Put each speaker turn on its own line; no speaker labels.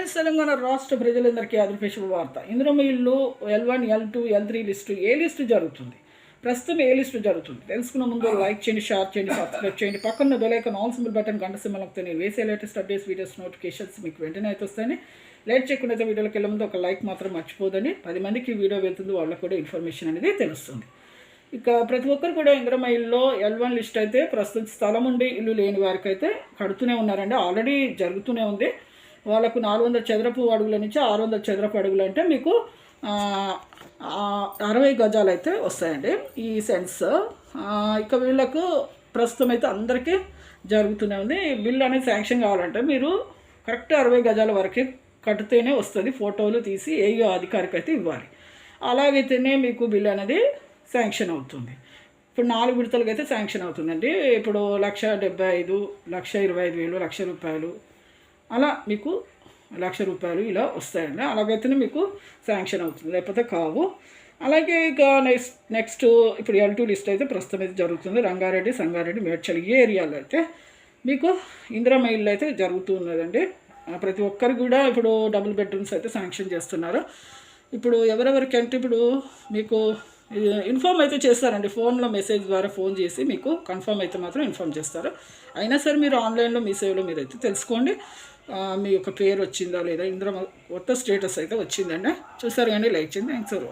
Friends Telangana రాష్ట్ర ప్రజలందరికీ ఆంధ్రప్రదేశ్ వార్త ఇందులో L one L two L three list A list జరుగుతుంది ప్రస్తుతం ఏ లిస్టు జరుగుతుంది తెలుసుకున్న ముందు లైక్ చేయండి షేర్ చేయండి సబ్స్క్రైబ్ చేయండి పక్కన బెల్ ఆల్ సింబల్ బటన్ గంట సింబల్ నొక్కితే నేను వేసే లేటెస్ట్ అప్డేట్స్ వీడియోస్ నోటిఫికేషన్స్ మీకు వెంటనే అయితే వస్తాయని లేట్ చేయకుండా అయితే వీడియోకి వెళ్ళే ముందు ఒక లైక్ మాత్రం మర్చిపోదండి పది మందికి వీడియో వెళ్తుంది వాళ్ళకి కూడా ఇన్ఫర్మేషన్ అనేది తెలుస్తుంది ఇక ప్రతి ఒక్కరు కూడా ఇంద్రమైల్లో ఎల్ వన్ లిస్ట్ అయితే ప్రస్తుతం స్థలం ఉండి ఇల్లు లేని వారికి అయితే కడుతూనే ఉన్నారండి ఆల్రెడీ జరుగుతూనే ఉంది వాళ్ళకు నాలుగు వందల చదరపు అడుగుల నుంచి ఆరు వందల చదరపు అడుగులు అంటే మీకు అరవై గజాలు అయితే వస్తాయండి ఈ సెన్స్ ఇక వీళ్ళకు ప్రస్తుతం అయితే అందరికీ జరుగుతూనే ఉంది. బిల్ అనేది శాంక్షన్ కావాలంటే మీరు కరెక్ట్ అరవై గజాల వరకు కడితేనే వస్తుంది. ఫోటోలు తీసి ఏయో అధికారికి అయితే ఇవ్వాలి. అలాగైతేనే మీకు బిల్ అనేది శాంక్షన్ అవుతుంది. ఇప్పుడు నాలుగు విడతలకు అయితే శాంక్షన్ అవుతుందండి. ఇప్పుడు లక్ష డెబ్బై ఐదు లక్ష ఇరవై ఐదు వేలు లక్ష రూపాయలు అలా మీకు లక్ష రూపాయలు ఇలా వస్తాయండి. అలాగైతేనే మీకు శాంక్షన్ అవుతుంది. లేకపోతే కావు. అలాగే ఇక నెక్స్ట్ నెక్స్ట్ ఇప్పుడు ఎల్ టూ లిస్ట్ అయితే ప్రస్తుతం అయితే జరుగుతుంది. రంగారెడ్డి సంగారెడ్డి మేడ్చల్ ఈ ఏరియాలో అయితే మీకు ఇందిరా ఇల్లు అయితే జరుగుతున్నదండి ఉన్నదండి. ప్రతి ఒక్కరికి కూడా ఇప్పుడు డబుల్ బెడ్రూమ్స్ అయితే శాంక్షన్ చేస్తున్నారు. ఇప్పుడు ఎవరెవరికంటే ఇప్పుడు మీకు ఇన్ఫామ్ అయితే చేస్తారండి. ఫోన్లో మెసేజ్ ద్వారా ఫోన్ చేసి మీకు కన్ఫర్మ్ అయితే మాత్రం ఇన్ఫామ్ చేస్తారు. అయినా సరే మీరు ఆన్లైన్లో మీ సేవలో మీరు అయితే తెలుసుకోండి. మీ యొక్క పేరు వచ్చిందా లేదా ఇందులో కొత్త స్టేటస్ అయితే వచ్చిందండి. చూసారు కానీ లైక్ చేయండి. Thanks for